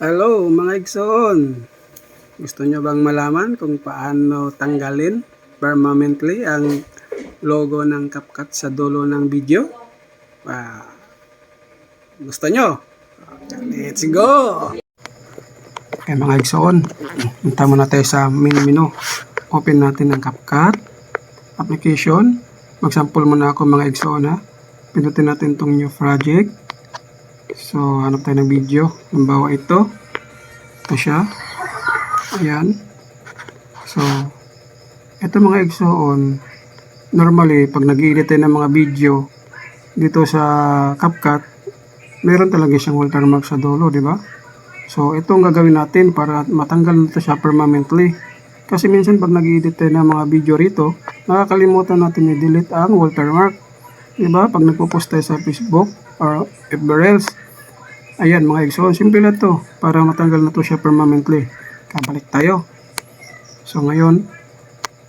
Hello mga Igsoon! Gusto nyo bang malaman kung paano tanggalin permanently ang logo ng CapCut sa dulo ng video? Ah, gusto nyo? Let's go! Okay mga Igsoon, punta muna tayo sa main menu. Open natin ang CapCut application. Mag-sample muna ako mga Igsoon ha. Pindutin natin itong new project. So, hanap tayo ng video. Halimbawa ito. Ito siya. Ayan. So, ito mga igsoon, normally, pag nag-edit tayo ng mga video dito sa CapCut, meron talaga siyang watermark sa dulo, di ba? So, ito ang gagawin natin para matanggal nito siya permanently. Kasi minsan pag nag-edit tayo ng mga video rito, nakakalimutan natin i-delete ang watermark. Di ba? Pag nagpo-post tayo sa Facebook or FB Reels, Ayan mga Igsoon, simple lang to para matanggal na to siya permanently. Kabalik tayo. So ngayon,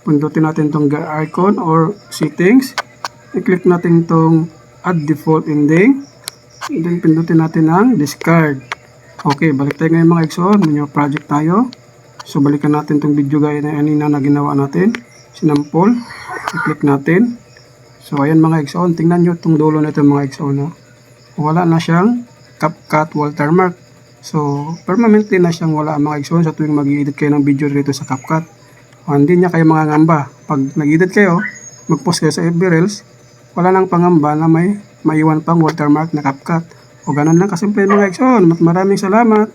pundutin natin tong gear icon or settings. I-click natin tong add default ending. And then pindutin natin ang discard. Okay, balik tayo ngayon mga Igsoon. New project tayo. So balikan natin tong video gaya na kanina na ginawa natin. Sinampol. I-click natin. So ayan mga Igsoon, tingnan nyo itong dulo na ito mga Igsoon. Wala na siyang CapCut watermark. So, permanently na siyang wala ang mga igsoon sa tuwing mag-edit kayo ng video dito sa CapCut. O, hindi niya kayo mga ngamba. Pag nag-edit kayo, mag-post kayo sa FB Reels, wala nang pangamba na may maiwan pang watermark na CapCut. O ganun lang kasimple mga igsoon. Maraming salamat.